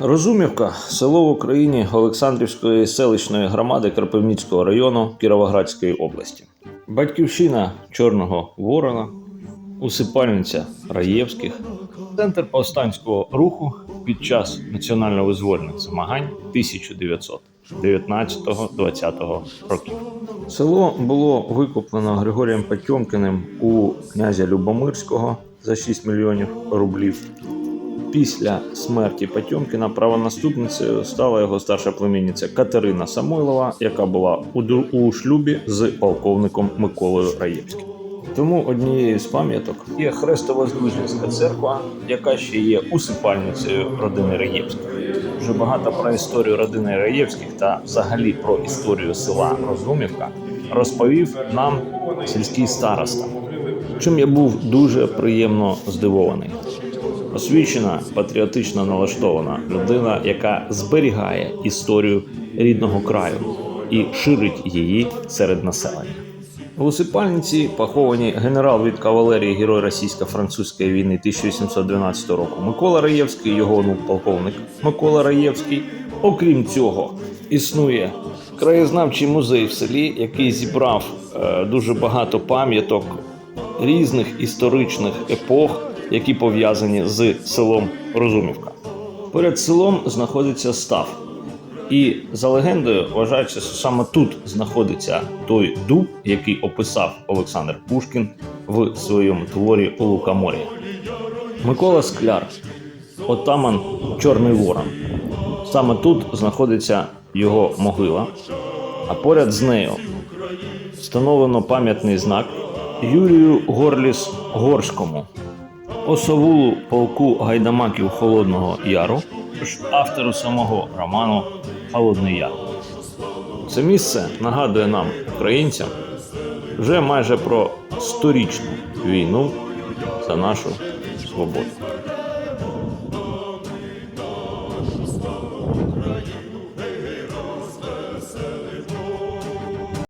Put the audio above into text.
Розумівка село в Україні Олександрівської селищної громади Кропивницького району Кіровоградської області. Батьківщина Чорного Ворона, усипальниця Раєвських, центр повстанського руху під час національно-визвольних змагань 1919-20 років. Село було викуплено Григорієм Потьомкіним у князя Любомирського за 6 мільйонів рублів. Після смерті Потьомкіна правонаступницею стала його старша племінниця Катерина Самойлова, яка була у, шлюбі з полковником Миколою Раєвським. Тому однією з пам'яток є Хрестовоздвиженська церква, яка ще є усипальницею родини Раєвських. Вже багато про історію родини Раєвських та взагалі про історію села Розумівка розповів нам сільський староста. Чим я був дуже приємно здивований освічена, патріотично налаштована людина, яка зберігає історію рідного краю і ширить її серед населення. У усипальниці поховані генерал від кавалерії Герой Російсько-французької війни 1812 року Микола Раєвський, його онук полковник Микола Раєвський. Окрім цього, існує краєзнавчий музей в селі, який зібрав е, дуже багато пам'яток різних історичних епох, які пов'язані з селом Розумівка. Поряд селом знаходиться став. І за легендою вважається, що саме тут знаходиться той дуб, який описав Олександр Пушкін в своєму творі у Лукомор'я. Микола Скляр, отаман Чорний Ворон. Саме тут знаходиться його могила, а поряд з нею встановлено пам'ятний знак Юрію Горліс Горському, осовулу полку гайдамаків Холодного Яру, автору самого роману Холодний Яр. Це місце нагадує нам, українцям, вже майже про сторічну війну за нашу свободу.